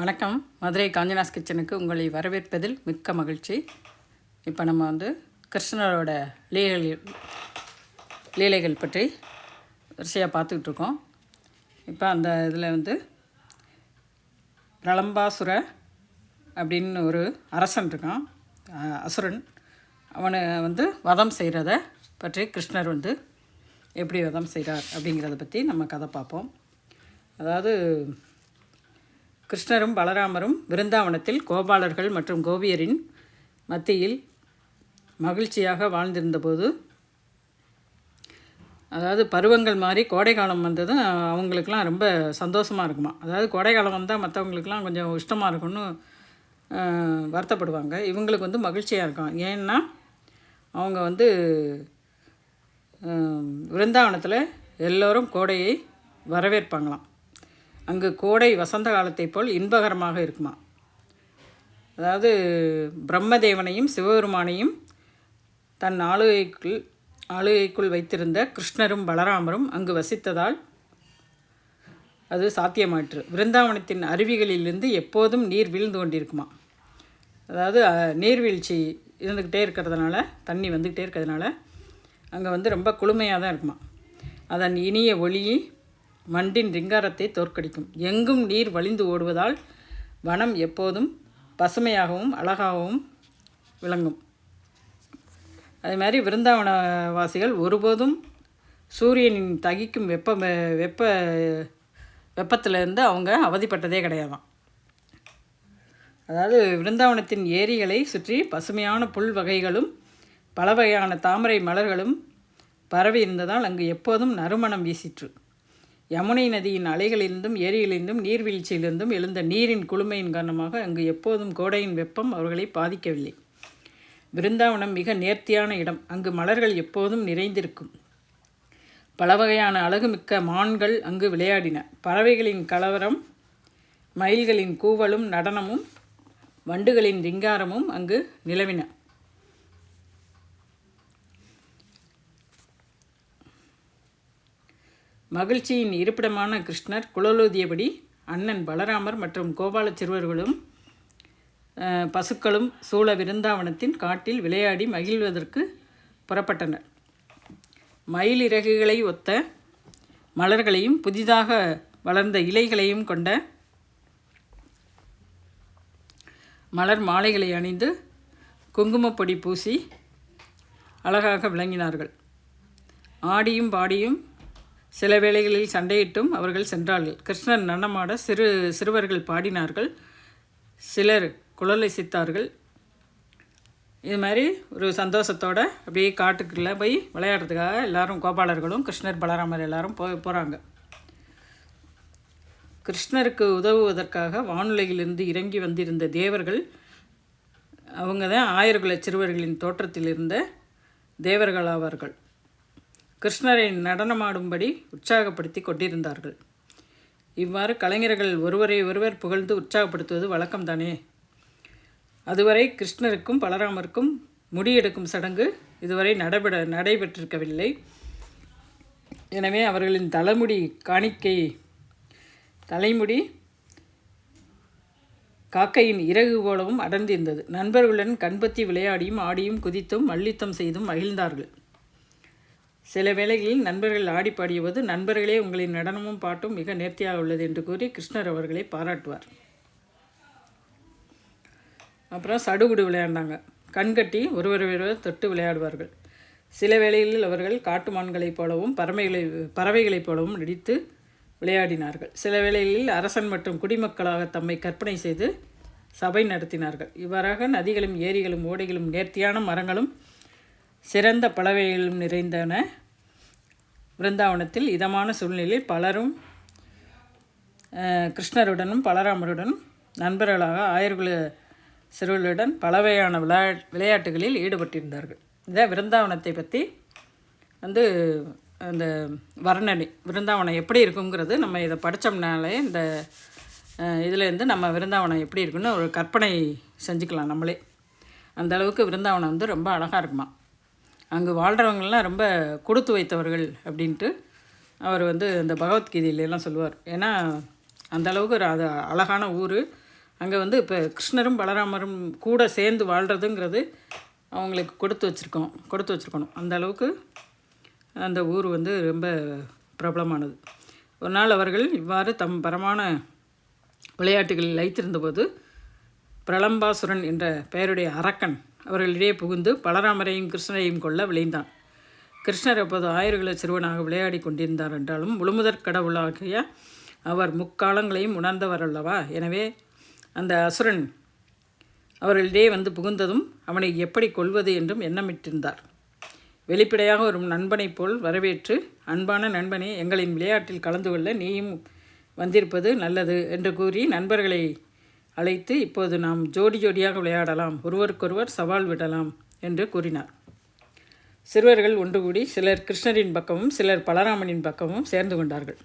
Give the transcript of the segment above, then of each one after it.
வணக்கம். மதுரை காஞ்சனாஸ் கிச்சனுக்கு உங்களை வரவேற்பதில் மிக்க மகிழ்ச்சி. இப்போ நம்ம வந்து கிருஷ்ணரோட லீலைகள் லீலைகள் பற்றி வரிசையாக பார்த்துக்கிட்டு இருக்கோம். இப்போ அந்த இதில் வந்து ரளம்பாசுர அப்படின்னு ஒரு அரசன் இருக்கான். அசுரன். அவனை வந்து வதம் செய்கிறத பற்றி கிருஷ்ணர் வந்து எப்படி வதம் செய்கிறார் அப்படிங்கிறத பற்றி நம்ம கதை பார்ப்போம். அதாவது கிருஷ்ணரும் பலராமரும் விருந்தாவனத்தில் கோபாலர்கள் மற்றும் கோபியரின் மத்தியில் மகிழ்ச்சியாக வாழ்ந்திருந்தபோது அதாவது பருவங்கள் மாதிரி கோடைக்காலம் வந்ததும் அவங்களுக்கெலாம் ரொம்ப சந்தோஷமாக இருக்குமா? அதாவது கோடைக்காலம் வந்தால் மற்றவங்களுக்கெலாம் கொஞ்சம் இஷ்டமாக இருக்கும்னு வருத்தப்படுவாங்க. இவங்களுக்கு வந்து மகிழ்ச்சியாக இருக்கும். ஏன்னா அவங்க வந்து விருந்தாவனத்தில் எல்லோரும் கோடையை வரவேற்பாங்களாம். அங்கு கோடை வசந்த காலத்தைப் போல் இன்பகரமாக இருக்குமா? அதாவது பிரம்மதேவனையும் சிவபெருமானையும் தன் ஆளுகைக்குள் ஆளுகைக்குள் வைத்திருந்த கிருஷ்ணரும் பலராமரும் அங்கு வசித்ததால் அது சாத்தியமாயிற்று. விருந்தாவனத்தின் அருவிகளிலிருந்து எப்போதும் நீர் வீழ்ந்து கொண்டிருக்குமா? அதாவது நீர்வீழ்ச்சி இருந்துக்கிட்டே இருக்கிறதுனால தண்ணி வந்துக்கிட்டே இருக்கிறதுனால அங்கே வந்து ரொம்ப குளுமையாக தான் இருக்குமா? அதன் இனிய ஒளி மண்டின் ரிங்காரத்தை தோற்கடிக்கும். எங்கும் நீர் வழிந்து ஓடுவதால் வனம் எப்போதும் பசுமையாகவும் அழகாகவும் விளங்கும். அதே மாதிரி விருந்தாவன வாசிகள் ஒருபோதும் சூரியனின் தகிக்கும் வெப்ப வெப்ப வெப்பத்திலிருந்து அவங்க அவதிப்பட்டதே கிடையாதாம். அதாவது விருந்தாவனத்தின் ஏரிகளை சுற்றி பசுமையான புல் வகைகளும் பல வகையான தாமரை மலர்களும் பரவி இருந்ததால் அங்கு எப்போதும் நறுமணம் வீசிற்று. யமுனை நதியின் அலைகளிலிருந்தும் ஏரியிலிருந்தும் நீர்வீழ்ச்சியிலிருந்தும் எழுந்த நீரின் குளுமையின் காரணமாக அங்கு எப்போதும் கோடையின் வெப்பம் அவர்களை பாதிக்கவில்லை. பிருந்தாவனம் மிக நேர்த்தியான இடம். அங்கு மலர்கள் எப்போதும் நிறைந்திருக்கும். பல வகையான அழகுமிக்க மான்கள் அங்கு விளையாடின. பறவைகளின் கலவரம் மயில்களின் கூவலும் நடனமும் வண்டுகளின் ரிங்காரமும் அங்கு நிலவின. மகிழ்ச்சியின் இருப்பிடமான கிருஷ்ணர் குழலூதியபடி அண்ணன் பலராமர் மற்றும் கோபால சிறுவர்களும் பசுக்களும் சூழ விருந்தாவனத்தின் காட்டில் விளையாடி மகிழ்வதற்கு புறப்பட்டனர். மயில் இறகுகளை ஒத்த மலர்களையும் புதிதாக வளர்ந்த இலைகளையும் கொண்ட மலர் மாலைகளை அணிந்து குங்குமப்பொடி பூசி அழகாக விளங்கினார்கள். ஆடியும் பாடியும் சில வேளைகளில் சண்டையிட்டும் அவர்கள் சென்றார்கள். கிருஷ்ணர் நடனமாட சிறு சிறுவர்கள் பாடினார்கள். சிலர் குழலை சித்தார்கள். இது மாதிரி ஒரு சந்தோஷத்தோடு அப்படியே காட்டுக்குள்ளே போய் விளையாடுறதுக்காக எல்லாரும் கோபாலர்களும் கிருஷ்ணர் பலராமர் எல்லாரும் போய் போகிறாங்க கிருஷ்ணருக்கு உதவுவதற்காக வானுலகிலிருந்து இறங்கி வந்திருந்த தேவர்கள் அவங்க தான் ஆயிரகுல சிறுவர்களின் தோற்றத்தில் இருந்த தேவர்கள் ஆவார்கள் கிருஷ்ணரை நடனமாடும்படி உற்சாகப்படுத்தி கொண்டிருந்தார்கள். இவ்வாறு கலைஞர்கள் ஒருவரை ஒருவர் புகழ்ந்து உற்சாகப்படுத்துவது வழக்கம்தானே? அதுவரை கிருஷ்ணருக்கும் பலராமருக்கும் முடியெடுக்கும் சடங்கு இதுவரை நடைபெற நடைபெற்றிருக்கவில்லை. எனவே அவர்களின் தலைமுடி காணிக்கை தலைமுடி காக்கையின் இறகு போலவும் அடர்ந்திருந்தது. நண்பர்களுடன் கண்பத்தி விளையாடியும் ஆடியும் குதித்தும் மல்யுத்தம் செய்தும் மகிழ்ந்தார்கள். சில வேளைகளில் நண்பர்கள் ஆடி பாடியபோது நண்பர்களே உங்களின் நடனமும் பாட்டும் மிக நேர்த்தியாக உள்ளது என்று கூறி கிருஷ்ணர் அவர்களை பாராட்டுவார். அப்புறம் சடுகுடு விளையாண்டாங்க. கண்கட்டி ஒருவர் ஒருவர் தொட்டு விளையாடுவார்கள். சில வேளைகளில் அவர்கள் காட்டுமான்களைப் போலவும் பறவைகளை பறவைகளைப் போலவும் நடித்து விளையாடினார்கள். சில வேளைகளில் அரசன் மற்றும் குடிமக்களாக தம்மை கற்பனை செய்து சபை நடத்தினார்கள். இவ்வாறாக நதிகளும் ஏரிகளும் ஓடைகளும் நேர்த்தியான மரங்களும் சிறந்த பலவைகளும் நிறைந்தன. பிருந்தாவனத்தில் இதமான சூழ்நிலையில் பலரும் கிருஷ்ணருடனும் பலராமருடனும் நண்பர்களாக ஆயர்குல சிறுவர்களுடன் பலவையான விளையா விளையாட்டுகளில் ஈடுபட்டிருந்தார்கள். இதை விருந்தாவனத்தை பற்றி வந்து அந்த வர்ணனை விருந்தாவனம் எப்படி இருக்குங்கிறது நம்ம இதை படித்தோம்னாலே இந்த இதுலேருந்து நம்ம விருந்தாவனம் எப்படி இருக்குன்னு ஒரு கற்பனை செஞ்சுக்கலாம் நம்மளே. அந்த அளவுக்கு விருந்தாவனம் வந்து ரொம்ப அழகாக இருக்குமா? அங்கே வாழ்கிறவங்கள்லாம் ரொம்ப கொடுத்து வைத்தவர்கள் அப்படின்ட்டு அவர் வந்து இந்த பகவத்கீதையில எல்லாம் சொல்லுவார். ஏன்னா அந்த அளவுக்கு ஒரு அது அழகான ஊர். அங்கே வந்து இப்போ கிருஷ்ணரும் பலராமரும் கூட சேர்ந்து வாழ்கிறதுங்கிறது அவங்களுக்கு கொடுத்து வச்சுருக்கோம். கொடுத்து வச்சுருக்கணும். அந்த அளவுக்கு அந்த ஊர் வந்து ரொம்ப பிரபலமானது. ஒரு நாள் அவர்கள் இவ்வாறு தம் பரமான விளையாட்டுகளில் லைத்திருந்தபோது பிரலம்பாசுரன் என்ற பெயருடைய அரக்கன் அவர்களிடையே புகுந்து பலராமரையும் கிருஷ்ணரையும் கொள்ள விளைந்தான் கிருஷ்ணர் அப்போது ஆயிரகுல சிறுவனாக விளையாடி கொண்டிருந்தார் என்றாலும் முழுமுதற் கடவுளாகிய அவர் முக்காலங்களையும் உணர்ந்தவர் அல்லவா? எனவே அந்த அசுரன் அவர்களிடையே வந்து புகுந்ததும் அவனை எப்படி கொள்வது என்றும் எண்ணமிட்டிருந்தார். வெளிப்படையாக ஒரு நண்பனைப் போல் வரவேற்று அன்பான நண்பனே எங்களின் விளையாட்டில் கலந்து கொள்ள நீயும் வந்திருப்பது நல்லது என்று கூறி நண்பர்களை அழைத்து இப்போது நாம் ஜோடி ஜோடியாக விளையாடலாம். ஒருவருக்கொருவர் சவால் விடலாம் என்று கூறினார். சிறுவர்கள் ஒன்று கூடி சிலர் கிருஷ்ணரின் பக்கமும் சிலர் பலராமனின் பக்கமும் சேர்ந்து கொண்டார்கள்.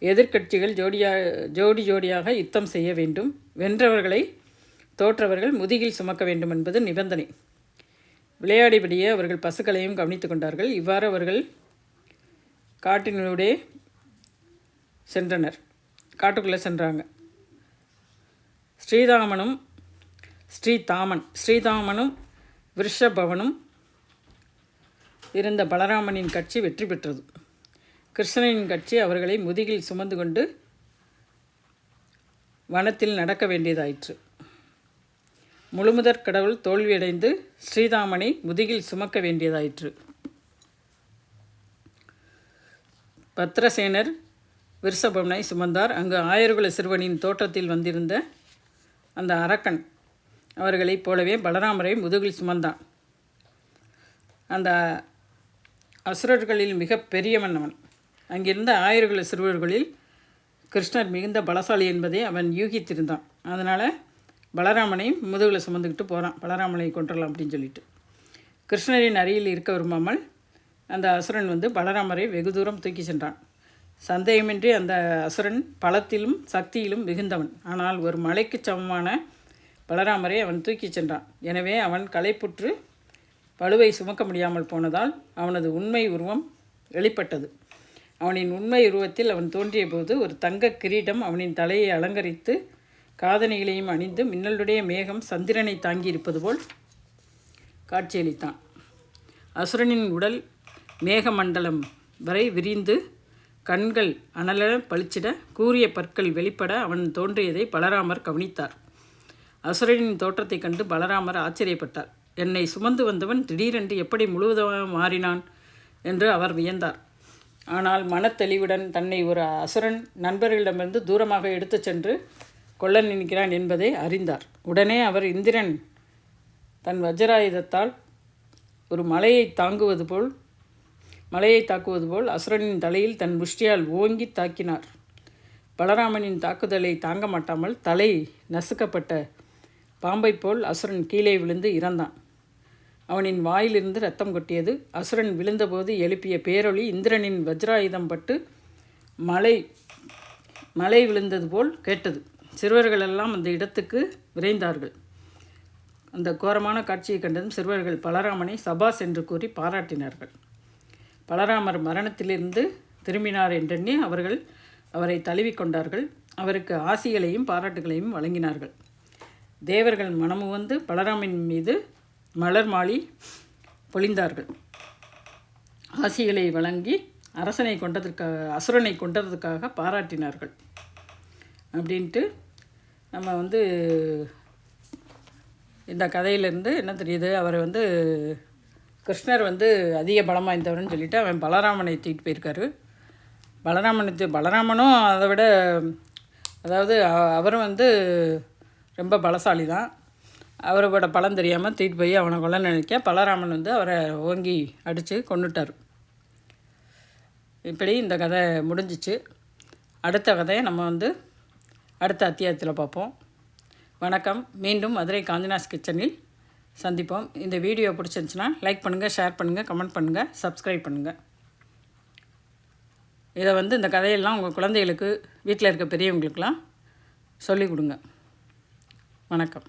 எதிர்க்கட்சிகள் ஜோடியா ஜோடி ஜோடியாக யுத்தம் செய்ய வேண்டும். வென்றவர்களை தோற்றவர்கள் முதுகில் சுமக்க வேண்டும் என்பது நிபந்தனை. விளையாடிபடியே அவர்கள் பசுக்களையும் கவனித்து கொண்டார்கள். இவ்வாறு அவர்கள் காட்டினூடே சென்றனர். காட்டுக்குள்ளே சென்றாங்க. ஸ்ரீராமனும் ஸ்ரீதாமன் ஸ்ரீதாமனும் விருஷபவனும் இருந்த பலராமனின் கட்சி வெற்றி பெற்றது. கிருஷ்ணனின் கட்சி அவர்களை முதுகில் சுமந்து கொண்டு வனத்தில் நடக்க வேண்டியதாயிற்று. முழுமுதற் கடவுள் தோல்வியடைந்து ஸ்ரீதாமனை முதுகில் சுமக்க வேண்டியதாயிற்று. பத்ரசேனர் விருஷபவனை சுமந்தார். அங்கு ஆயர்குல சிறுவனின் தோற்றத்தில் வந்திருந்த அந்த அரக்கன். அவர்களைப் போலவே பலராமரை முதுகில் சுமந்தான். அந்த அசுரர்களில் மிக பெரியவன் அவன். அங்கிருந்த ஆயிரகுல சிறுவர்களில் கிருஷ்ணர் மிகுந்த பலசாலி என்பதை அவன் யூகித்திருந்தான். அதனால் பலராமனை முதுகில் சுமந்துக்கிட்டு போகிறான் பலராமனை கொண்டுடலாம் அப்படின்னு சொல்லிட்டு. கிருஷ்ணரின் அருகில் இருக்க விரும்பாமல் அந்த அசுரன் வந்து பலராமரை வெகு தூரம் தூக்கி சென்றான். சந்தேகமின்றி அந்த அசுரன் பலத்திலும் சக்தியிலும் மிகுந்தவன். ஆனால் ஒரு மலைக்கு சமமான பலராமரை அவன் தூக்கிச் சென்றான். எனவே அவன் களைப்புற்று பழுவை சுமக்க முடியாமல் போனதால் அவனது உண்மை உருவம் வெளிப்பட்டது. அவனின் உண்மை உருவத்தில் அவன் தோன்றிய போது ஒரு தங்க கிரீடம் அவனின் தலையை அலங்கரித்து காதணிகளையும் அணிந்து மின்னலுடைய மேகம் சந்திரனை தாங்கியிருப்பது போல் காட்சியளித்தான். அசுரனின் உடல் மேகமண்டலம் வரை விரிந்து கண்கள் அனலன பளிச்சிட கூறிய பற்கள் வெளிப்பட அவன் தோன்றியதை பலராமர் கவனித்தார். அசுரனின் தோற்றத்தைக் கண்டு பலராமர் ஆச்சரியப்பட்டார். என்னை சுமந்து வந்தவன் திடீரென்று எப்படி முழுவதுமாக மாறினான்? என்று அவர் வியந்தார். ஆனால் மனத்தெளிவுடன் தன்னை ஒரு அசுரன் நண்பர்களிடமிருந்து தூரமாக எடுத்துச் சென்று கொல்ல நினைக்கிறான் என்பதை அறிந்தார். உடனே அவர் இந்திரன் தன் வஜ்ராயுதத்தால் ஒரு மலையை தாங்குவது போல் மலையை தாக்குவது போல் அசுரனின் தலையில் தன் முஷ்டியால் ஓங்கி தாக்கினார். பலராமனின் தாக்குதலை தாங்க மாட்டாமல் தலை நசுக்கப்பட்ட பாம்பை போல் அசுரன் கீழே விழுந்து இறந்தான். அவனின் வாயிலிருந்து ரத்தம் கொட்டியது. அசுரன் விழுந்தபோது எழுப்பிய பேரொளி இந்திரனின் வஜ்ராயுதம் பட்டு மலை மலை விழுந்தது போல் கேட்டது. சிறுவர்களெல்லாம் அந்த இடத்துக்கு விரைந்தார்கள். அந்த கோரமான காட்சியை கண்டதும் சிறுவர்கள் பலராமனை சபாஸ் என்று கூறி பாராட்டினார்கள். பலராமர் மரணத்திலிருந்து திரும்பினார் என்றெண்ணி அவர்கள் அவரை தழுவிக்கொண்டார்கள். அவருக்கு ஆசிகளையும் பாராட்டுகளையும் வழங்கினார்கள். தேவர்கள் மனமு வந்து பலராமின் மீது மலர் மாலி பொழிந்தார்கள். ஆசிகளை வழங்கி அரசனை கொண்டதற்காக அசுரனை கொண்டதற்காக பாராட்டினார்கள். அப்படின்ட்டு நம்ம வந்து இந்த கதையிலேருந்து என்ன தெரியுது? அவர் வந்து கிருஷ்ணர் வந்து அதிக பலம் வாய்ந்தவர்னு சொல்லிட்டு அவன் பலராமனை தூக்கிட்டு போயிருக்காரு. பலராமனுக்கு பலராமனும் அதை விட அதாவது அவரும் வந்து ரொம்ப பலசாலி தான் அவரோட பலம் தெரியாமல் தூக்கிட்டு போய் அவனை கொல்ல நினைக்க பலராமன் வந்து அவரை ஓங்கி அடித்து கொண்டுட்டார் இப்படி இந்த கதை முடிஞ்சிச்சு. அடுத்த கதையை நம்ம வந்து அடுத்த அத்தியாயத்தில் பார்ப்போம். வணக்கம். மீண்டும் மதுரை காந்தினாஸ் கிச்சனில் சந்திப்போம். இந்த வீடியோ பிடிச்சிருந்துச்சுன்னா லைக் பண்ணுங்கள் ஷேர் பண்ணுங்கள் கமெண்ட் பண்ணுங்கள் சப்ஸ்கிரைப் பண்ணுங்கள் இதை வந்து இந்த கதையெல்லாம் உங்கள் குழந்தைகளுக்கு வீட்டில் இருக்க பெரியவங்களுக்கெல்லாம் சொல்லிக் கொடுங்க. வணக்கம்.